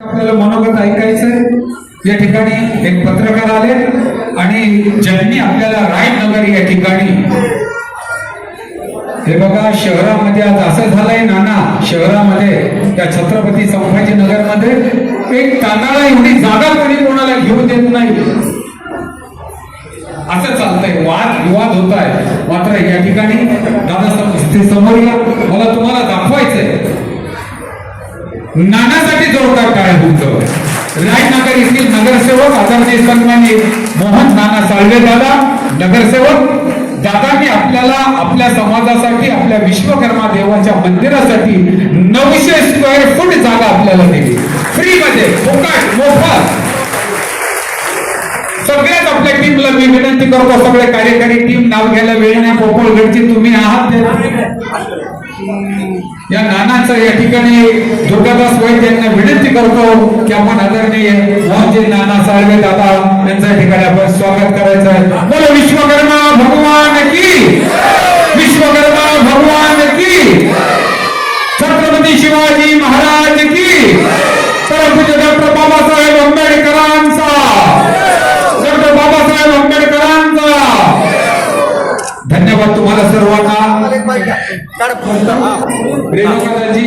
आपल्याला मनोगत ऐकायचंय. या ठिकाणी एक पत्रकार आले आणि ज्यांनी आपल्याला रायनगर या ठिकाणी हे बघा शहरामध्ये आज असं झालंय नाना शहरामध्ये त्या छत्रपती संभाजीनगरमध्ये एक तांदळा एवढी जागा कोणी कोणाला घेऊ देत नाही. असं चालतंय वाद विवाद होत आहे मात्र या ठिकाणी दादा समोर या. मला तुम्हाला दाखवायचंय. नानासाठी जोरदार टाळ्या होतं रायनगर येथील नगरसेवक आदरणीय सन्मानित मोहन नाना साळवे दादा नगरसेवक दादांनी आपल्याला आपल्या समाजासाठी आपल्या विश्वकर्मा देवाच्या मंदिरासाठी नऊशे स्क्वेअर फूट जागा आपल्याला दिली. फ्री मध्ये फुकट मोफत. सगळ्याच आपल्या टीमला मी विनंती करतो सगळे कार्यकारी टीम नाव घ्यायला वेळ नाही पोपळगडची तुम्ही आहात. ते. या नानाचं या ठिकाणी दुर्गादास वैद्य यांना विनंती करतो की आपण आदरणीय मोहनजी नाना साळवे दादा यांचं ठिकाणी आपण स्वागत करायचं आहे. बोलो विश्वकर्मा भगवान की? विश्वकर्मा भगवान की? छत्रपती शिवाजी महाराज की? तर डॉक्टर बाबासाहेब आंबेडकर डॉक्टर बाबासाहेब आंबेडकरांचा धन्यवाद तुम्हाला सर्वांना. रेणुकादाजी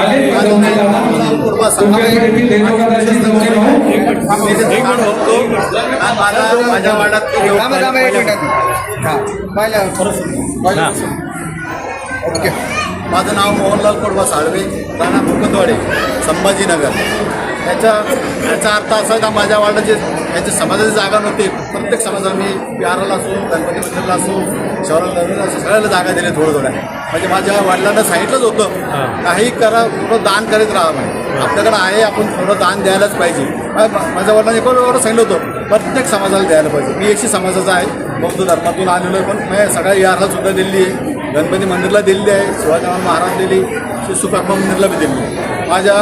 आले का जमण्याला? तुमच्याकडे रेणुकादाजी जमले भाऊ? माझ्या वाड्यात ओके. माझं नाव मोहनलाल कोडबा साळवे राणा मुकुंदवाडे संभाजीनगर. याच्या याचा अर्थ असा आहे का माझ्या वार्डाची याची समाजाची जागा नव्हती. प्रत्येक समाजाला मी बिहाराला असो गणपती मंदिरला असो शहराला नवीन असो सगळ्याला जागा दिली थोडं थोड्या म्हणजे माझ्या वडिलांना सांगितलंच होतं काही करा थोडं दान करीत राहा म्हणे. आपल्याकडे आहे आपण थोडं दान द्यायलाच पाहिजे. माझ्या वडिलांनी एवढं एवढं सांगितलं होतं. प्रत्येक समाजाला द्यायला पाहिजे. मी एकशे समाजाचा आहे बौद्ध धर्मातून आलेलो आहे पण मी सगळ्या बिहारला सुद्धा दिलेली आहे गणपती मंदिरला दिलेली आहे शिवाजी महाराज दिली श्री सुकात्मा मंदिरला बी दिली आहे. माझ्या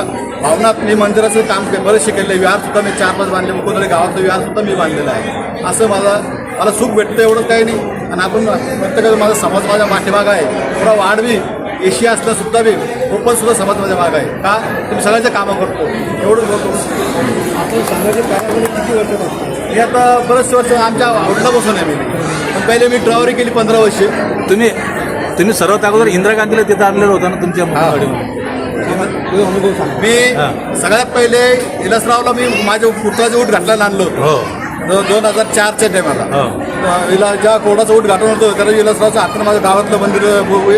भावनात मी मंदिराचं काम बरेचसे केलं आहे. विहार सुद्धा मी चार पाच बांधले मुकुंदरे गावातलं विहार सुद्धा मी बांधलेलं आहे. असं मला मला सुख भेटतं एवढं काही नाही. आणि आपण प्रत्येकाचा माझा समाज माझ्या पाठीमागा आहे. थोडा वाढवी एशिया असला सुद्धा बी ओपन सुद्धा समाज माझ्या मागं आहे. का? तुम्ही सगळ्यांचे कामं करतो. एवढं बोलतो. आपण सामाजिक कार्यामध्ये किती वर्ष मी आता बरेचसे वर्ष आमच्या आवडला बसून आहे मी. पण पहिले मी ड्रायव्हरी केली पंधरा वर्षे. तुम्ही तुम्ही सर्वात अगोदर इंदिरा गांधीला तिथं आणलेलं होतं ना तुमच्या मी सगळ्यात पहिले इलासरावला मी माझ्या पुत्राचं ऊट घातल्याला आणलं होतं. हो. दोन हजार चारच्या टायमाला. हो. इला ज्या कोणाचं ऊट घाटून होतं त्याला इलासरावचं हातनं माझं गावातलं मंदिर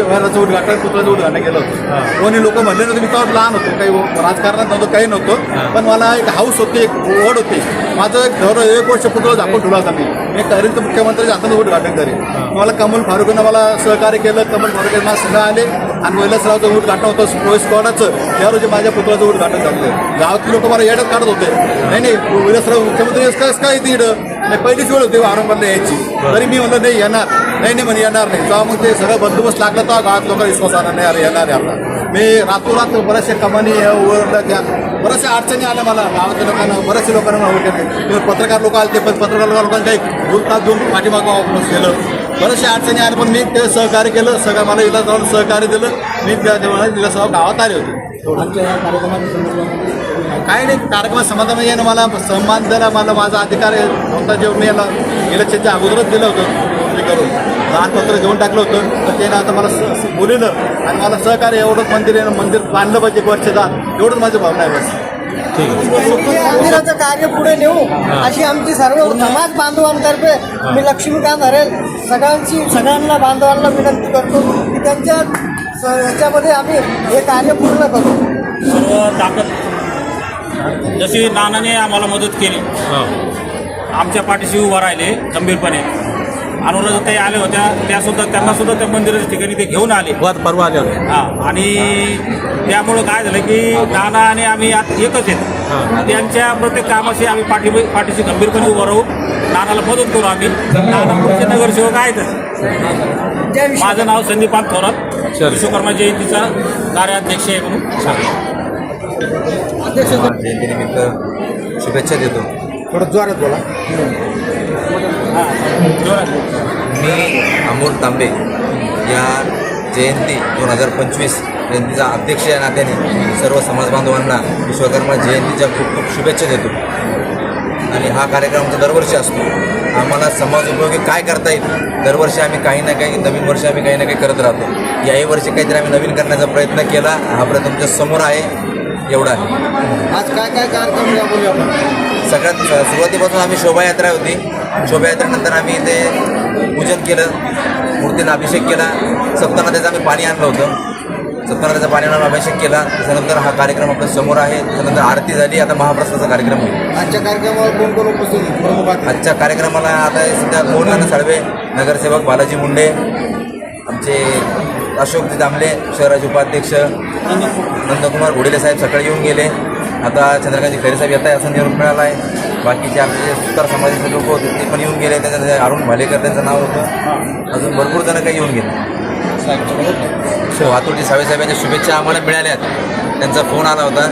घराचं ऊट घाटलं पुत्राचं ऊट घाटणं केलं होतं. कोणी लोक म्हणले नव्हते मी तेव्हा लहान होतो काही राजकारणात नव्हतं काही नव्हतं. पण मला एक हाऊस होती एक ओढ होती. माझं एक धोर एक वर्ष पुत्र झाकून ठेवला होता मी. मी करीन तर मुख्यमंत्र्याच्या हातानं ऊट घाटण करेन मला कमल फारुकीनं मला सहकार्य केलं कमल फारुकी मला सगळं आले. आणि वैलासरावचं घाटणं होतं पोलीस स्क्वॉडाचं या रोजी माझ्या पुत्राचं ऊट घाटण झालं गावातले लोक मला येड्यात काढत होते. नाही नाही वैलासराव मुख्यमंत्री काय काय येते नाही पहिलीच वेळ होती औरंगाबादला यायची. तरी मी म्हणलं नाही येणार. नाही नाही म्हणे येणार नाही. तेव्हा मग ते सगळं बंदोबस्त लागला तेव्हा गावात लोक विश्वास आला नाही अरे येणार आहे आपला. मी रातोरात बऱ्याचशा कमानी ओरडल्या त्या बऱ्याचशा अडचणी आल्या मला गावातल्या लोकांना बऱ्याचशा लोकांना मला ओळखले पत्रकार लोक आले ते पण पत्रकार लोकांना काही दोन तास दोन पाठीमागं केलं बऱ्याचशा अडचणी आल्या पण मी ते सहकार्य केलं सगळं मला इलासराव सहकार्य दिलं. मी त्या तेव्हा इलासराव गावात आले होते. काही नाही कार्यक्रम समाधान यानं मला सन्मान दिला मला माझा अधिकार होता जेव्हा मी याला इलेक्शनच्या अगोदरच दिलं होतं. हे करून. दानपत्र घेऊन टाकलं होतं. तर त्यानं आता मला स- बोलिलं. आणि मला सहकार्य एवढंच मंदिर आहे मंदिर बांधलं पाहिजे एक वर्षाचा. एवढंच माझी भावना आहे बस. मंदिराचं कार्य पुढे नेऊ अशी आमची सर्व समाज बांधवांतर्फे मी लक्ष्मीकांत हरेल सगळ्यांची सगळ्यांना बांधवांना विनंती करतो की त्यांच्या स- याच्यामध्ये आम्ही हे कार्य पूर्ण करू. सर्व ताकद. जशी नानाने आम्हाला मदत केली आमच्या पाठीशी उभं राहिले खंबीरपणे अनुराधा ताई आल्या होत्या त्या सुद्धा त्यांना सुद्धा त्या मंदिराच्या ठिकाणी ते घेऊन आले. परवा आले होते. हा आणि त्यामुळं काय झालं की नाना आणि आम्ही आत एकच आहेत. त्यांच्या प्रत्येक कामाशी आम्ही पाठी पाठीशी गंभीरपणे उभं राहू. नानाला मदत करू आम्ही. नाना पुढचे नगरसेवक आहेतच विश्व माझं नाव संदीपान थोरात. विश्वकर्मा जयंतीचा कार्याध्यक्ष आहे म्हणून. जयंतीनिमित्त शुभेच्छा देतो. थोडं जोरात बोला. हा मी अमोल तांबे या जयंती दोन हजार पंचवीस जयंतीचा अध्यक्ष या नात्याने सर्व समाज बांधवांना विश्वकर्मा जयंतीच्या खूप खूप शुभेच्छा देतो. आणि हा कार्यक्रम आमचा दरवर्षी असतो. आम्हाला समाज उपयोगी काय करता येईल? दरवर्षी आम्ही काही ना काही नवीन वर्ष आम्ही काही ना काही करत राहतो. याही वर्षी काहीतरी आम्ही नवीन करण्याचा प्रयत्न केला. हा प्रयत्न तुमच्यासमोर आहे एवढा आहे. आज काय काय कार्यक्रम आपण? सगळ्यात सुरुवातीपासून आम्ही शोभायात्रा होती. शोभायात्रेनंतर आम्ही इथे पूजन केलं मूर्तीला अभिषेक केला. सप्तनाथाचं आम्ही पाणी आणलं होतं. सप्तनाथाचं पाणी आणून अभिषेक केला. त्याच्यानंतर हा कार्यक्रम आपल्यासमोर आहे. त्यानंतर आरती झाली. आता महाप्रसादाचा कार्यक्रम होईल. आजच्या कार्यक्रमावर कोण कोण उपस्थित. आजच्या कार्यक्रमाला आता सध्या मोहननाना साळवे? नगरसेवक बालाजी मुंडे आमचे अशोक दामले शहराचे उपाध्यक्ष नंदकुमार घोडेले साहेब सकाळी येऊन गेले. आता चंद्रकांत खैरे साहेब येत आहे असं निरोप मिळाला आहे बाकीचे आमचे जे सुतार समाजाचे लोक होते ते पण येऊन गेले. त्यांचं अरुण भालेकर त्यांचं नाव होतं. अजून भरपूर जण काही येऊन गेले. वातुर्जी सावेसाहेबांच्या शुभेच्छा आम्हाला मिळाल्यात. त्यांचा फोन आला होता.